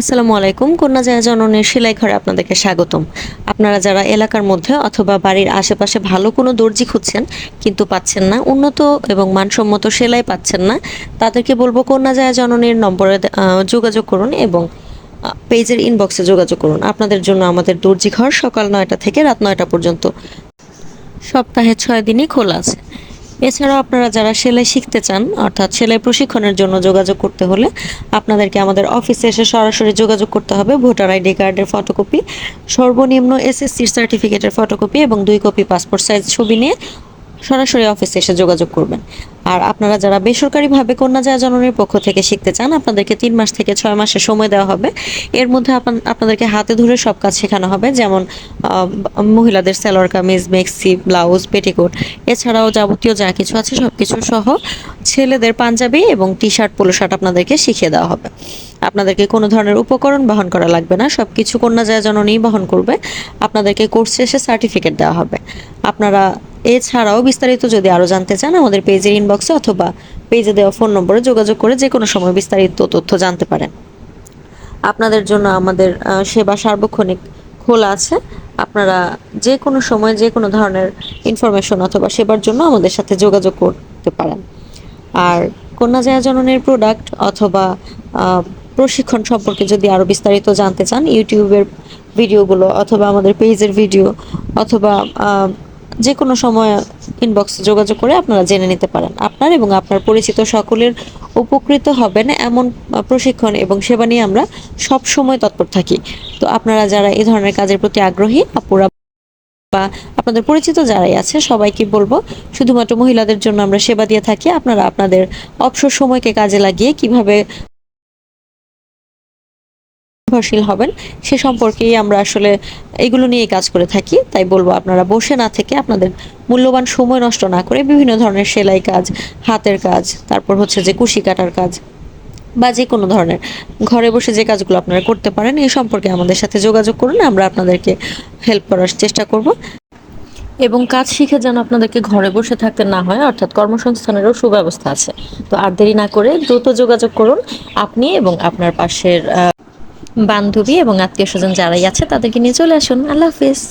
আসসালামু আলাইকুম। কন্যা জয়া জননের সেলাই ঘরে আপনাদেরকে স্বাগতম। আপনারা যারা এলাকার মধ্যে অথবা বাড়ির আশেপাশে ভালো কোনো দর্জি খুঁজছেন, কিন্তু পাচ্ছেন না, উন্নত এবং মানসম্মত সেলাই পাচ্ছেন না, তাদেরকে বলব কন্যা জয়া জননীর নম্বরে যোগাযোগ করুন এবং পেজের ইনবক্সে যোগাযোগ করুন। আপনাদের জন্য আমাদের দর্জি ঘর সকাল নয়টা থেকে রাত নয়টা পর্যন্ত। সপ্তাহে ছয় দিনই খোলা আছে। এছাড়াও আপনারা যারা সেলাই শিখতে চান, অর্থাৎ সেলাই প্রশিক্ষণের জন্য যোগাযোগ করতে হলে আপনাদেরকে আমাদের অফিসে এসে সরাসরি যোগাযোগ করতে হবে। ভোটার আইডি কার্ডের ফটোকপি, সর্বনিম্ন এসএসসির সার্টিফিকেটের ফটোকপি এবং দুই কপি পাসপোর্ট সাইজ ছবি নিয়ে সরাসরি অফিসে এসে যোগাযোগ করবেন। আর আপনারা যারা বেসরকারিভাবে কন্যা জননীর পক্ষ থেকে শিখতে চান, আপনাদেরকে তিন মাস থেকে ছয় মাসের সময় দেওয়া হবে। এর মধ্যে আপন- আপনাদেরকে হাতে ধরে সব কাজ শেখানো হবে, যেমন মহিলাদের salwar kameez, maxi, blouse, petticoat. এছাড়াও যাবতীয় যা কিছু আছে সব কিছু সহ ছেলেদের পাঞ্জাবি এবং টি শার্ট পোলো শার্ট আপনাদেরকে শিখিয়ে দেওয়া হবে। আপনাদেরকে কোনো ধরনের উপকরণ বহন করা লাগবে না সব কিছু কন্যা জননী বহন করবে। আপনাদেরকে কোর্স শেষে সার্টিফিকেট দেওয়া হবে। আপনারা এছাড়াও বিস্তারিত যদি আরও জানতে চান, আমাদের পেজের ইনবক্সে অথবা পেজে দেওয়া ফোন নম্বরে যোগাযোগ করে যে কোনো সময় বিস্তারিত তথ্য জানতে পারেন। আপনাদের জন্য আমাদের সেবা সার্বক্ষণিক খোলা আছে। আপনারা যে কোনো সময় যে কোনো ধরনের ইনফরমেশন অথবা সেবার জন্য আমাদের সাথে যোগাযোগ করতে পারেন। আর কন্যা জননের প্রোডাক্ট অথবা প্রশিক্ষণ সম্পর্কে যদি আরও বিস্তারিত জানতে চান, ইউটিউবের ভিডিওগুলো অথবা আমাদের পেজের ভিডিও অথবা যে কোনো সময় ইনবক্সে যোগাযোগ করে আপনারা জেনে নিতে পারেন। আপনার এবং আপনার পরিচিত সকলের উপকৃত হবেন এমন প্রশিক্ষণ এবং সেবা নিয়ে আমরা সব সময় তৎপর থাকি। তো আপনারা যারা এই ধরনের কাজের প্রতি আগ্রহী, আপুরা বা আপনাদের পরিচিত যারাই আছে, সবাইকে বলব, শুধুমাত্র মহিলাদের জন্য আমরা সেবা দিয়ে থাকি। আপনারা আপনাদের অবসর সময়কে কাজে লাগিয়ে কীভাবে নির্ভরশীল হবেন, সে সম্পর্কেই আমরা আসলে এগুলো নিয়ে কাজ করে থাকি। তাই বলব, আপনারা বসে না থেকে আপনাদের মূল্যবান সময় নষ্ট না করে বিভিন্ন ধরনের সেলাই কাজ, হাতের কাজ, তারপর হচ্ছে যে কুশি কাটার কাজ বা যে কোনো ধরনের ঘরে বসে যে কাজগুলো আপনারা করতে পারেন এই সম্পর্কে আমাদের সাথে যোগাযোগ করুন, আমরা আপনাদেরকে হেল্প করার চেষ্টা করব। এবং কাজ শিখে যেন আপনাদেরকে ঘরে বসে থাকতে না হয়, অর্থাৎ কর্মসংস্থানেরও সুব্যবস্থা আছে। তো আর দেরি না করে দ্রুত যোগাযোগ করুন, আপনি এবং আপনার পাশের বান্ধবী এবং আত্মীয় স্বজন যারাই আছে তাদেরকে নিয়ে চলে আসুন। আল্লাহ হাফিজ।